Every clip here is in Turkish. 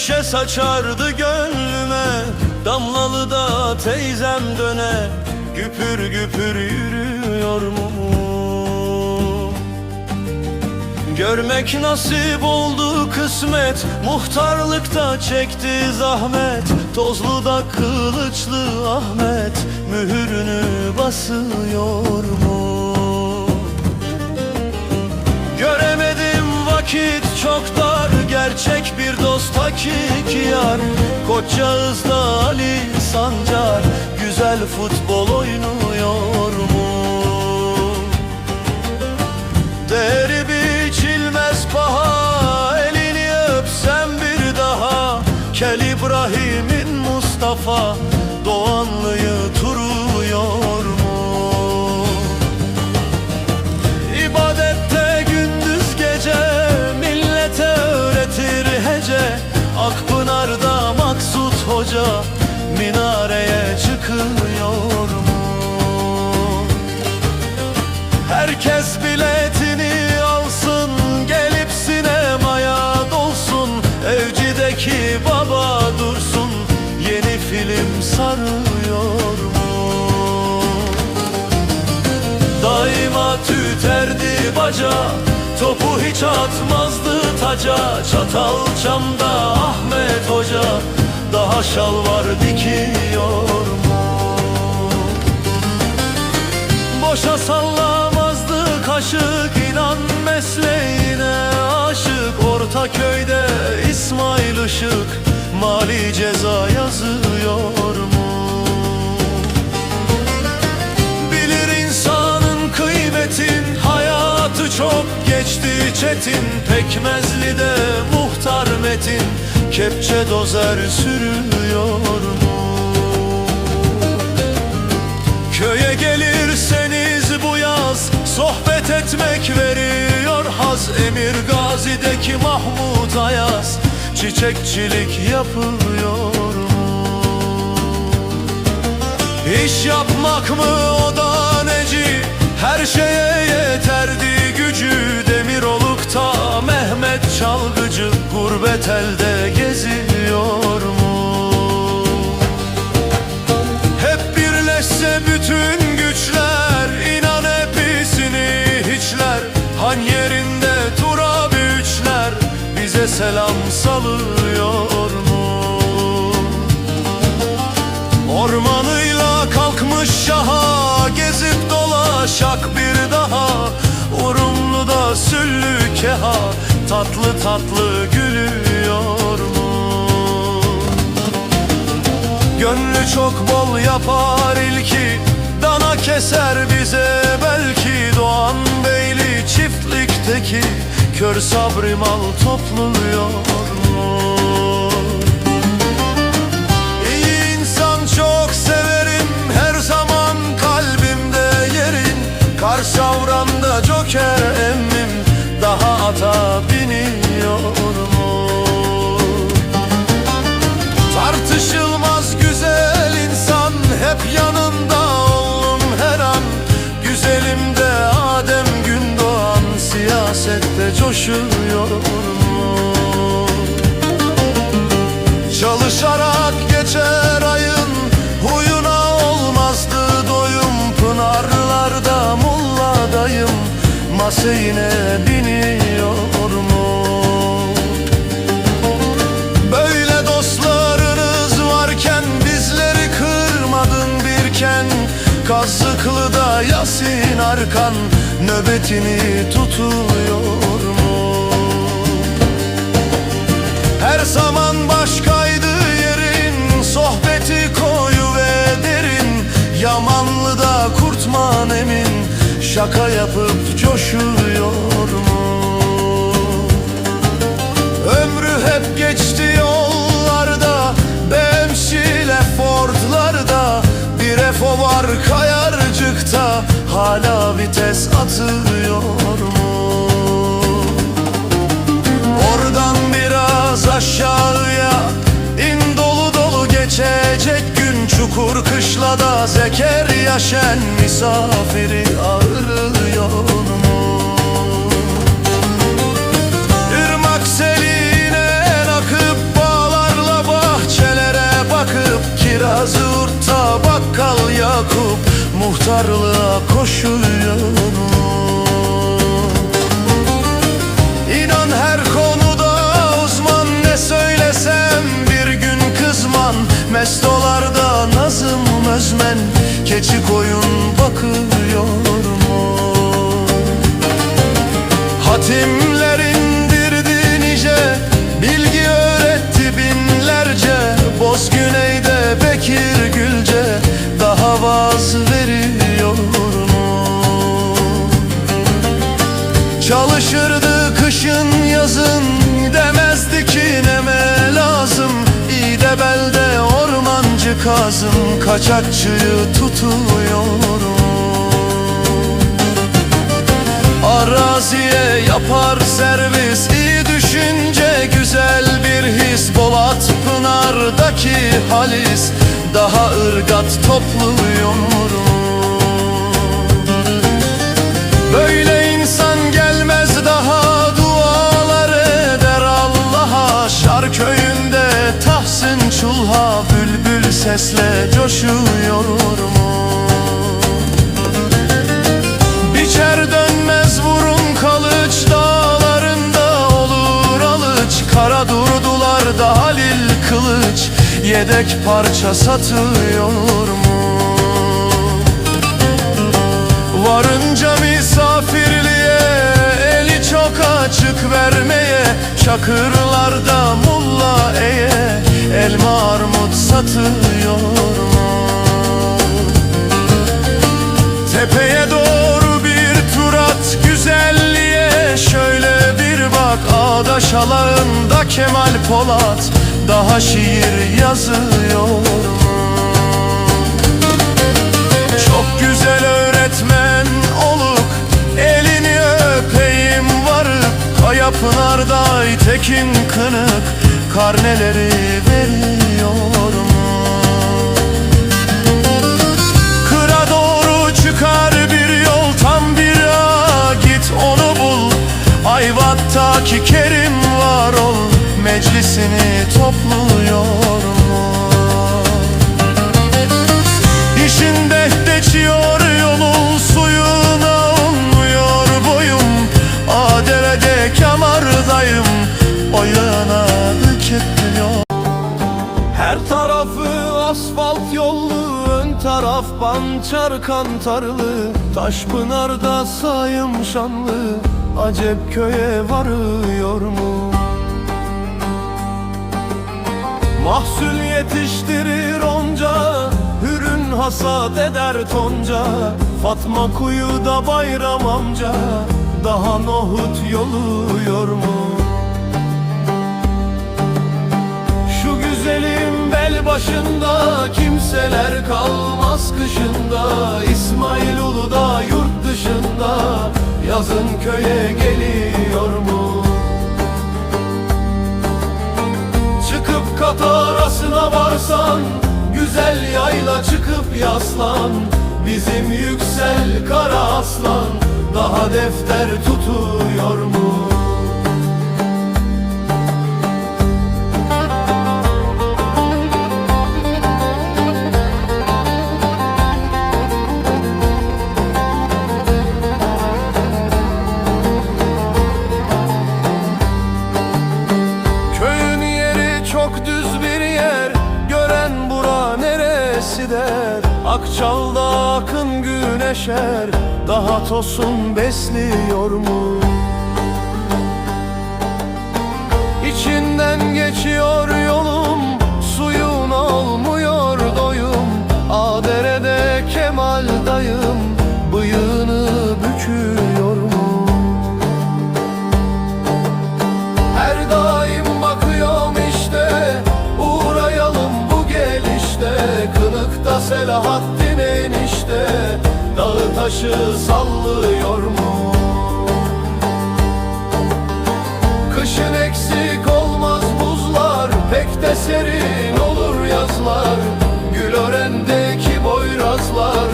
neşe saçardı gönlüme Damlalı da teyzem döne Güpür güpür yürüyor mu? Görmek nasip oldu kısmet Muhtarlıkta çekti zahmet Tozlu da kılıçlı Ahmet Mühürünü basıyor mu? Göremedim vakit çok dar Gerçek bir dost hakiki yar Koçağız'da Ali Sancar Güzel futbol oynuyor mu? Değeri biçilmez paha Elini öpsem bir daha Kel İbrahim'in Mustafa Doğanlıyı sarıyor mu? Daima tüterdi baca Topu hiç atmazdı taca Çatal çamda Ahmet Hoca Daha şalvar dikiyor mu? Boşa sallamazdı kaşık inan mesleğine aşık Ortaköy'de İsmail Işık mali ceza yazıyor mu? Bilir insanın kıymetin hayatı çok geçti çetin Pekmezli'de muhtar metin kepçe dozer sürüyor mu? Köye gelirseniz bu yaz Sohbet etmek veriyor haz Emir Gazi'deki Mahmut Ayaz Çiçekçilik yapıyor mu? İş yapmak mı o da neci Her şeye yeterdi gücü Demiroluk'ta Mehmet Çalgıcı Gurbet elde geziyor mu? Hep birleşse bütün güçler inan hepsini hiçler Han selam salıyor mu? Ormanıyla kalkmış şaha Gezip dolaşak bir daha Urumlu'da süllü keha Tatlı tatlı gülüyor mu? Gönlü çok bol yapar ilki Dana keser bize belki Doğan Beyli çiftlikteki Kör sabri mal topluyor mu? İyi insan çok severim Her zaman kalbimde yerin Kar savranda joker emmim Daha ata coşuyor mu? Çalışarak geçer ayın Huyuna olmazdı doyum Pınarlarda mulla dayım Maseyine biniyor Yasin Arkan nöbetini tutuyor mu? Her zaman başkaydı yerin Sohbeti koyu ve derin Yamanlı'da kurtman emin Şaka yapıp coşuyor mu? Ömrü hep geçti yollarda Bemşile Ford'larda Bir efo var kayarcıkta hala vites atıyor mu? Oradan biraz aşağıya in dolu dolu geçecek gün Çukur kışlada zeker yaşen misafiri ağırlıyor mu? Irmak seline akıp bağlarla bahçelere bakıp Kirazı urtta bakkal Yakup mezarlığa koşuyorum. İnan her konuda uzman ne söylesem bir gün kızman Mestolarda nazım özmen keçi koyun bakıyorum. Hatimler kazım Kaçakçıyı tutuyorum. Araziye yapar servis iyi düşünce güzel bir his. Bolat Pınar'daki halis daha ırgat topluyorum sesle coşuyorum Biçer dönmez vurun kalıç dağlarında olur alıç. Kara durdular da Halil kılıç. Yedek parça satıyor mu? Varınca çok açık vermeye Çakırlarda mulla eye. Elma armut satıyor mu? Tepeye doğru bir tur at güzelliğe. Şöyle bir bak Ağdaş alağında Kemal Polat. Daha şiir yazıyor Aytekin Kınık Karneleri veriyorum Kıra doğru çıkar bir yol tam bir ağa Git onu bul. Ayvat'taki Kerim var ol Meclisini topluyor taraf pançar kantarlı Taşpınar'da sayım şanlı Acep köye varıyor mu? Mahsul yetiştirir onca Hürün hasat eder tonca Fatma kuyuda bayram amca Daha nohut yoluyor mu? Kalmaz kışında İsmail Ulu'da yurt dışında yazın köye geliyor mu? Çıkıp kat arasına varsan güzel yayla çıkıp yaslan Bizim yüksel kara aslan daha defter tutuyor mu? Güneşer Daha tosun besliyor mu? İçinden geçiyor taşı sallıyor mu? Kışın eksik olmaz buzlar Pek de serin olur yazlar Gülören'deki boyrazlar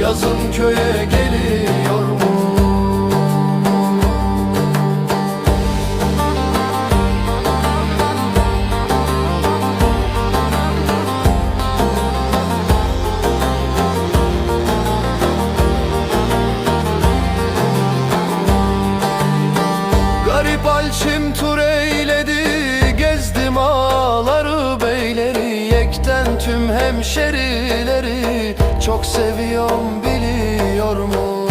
Yazın köye geliyor tüm hemşerileri Çok seviyorum biliyor musun?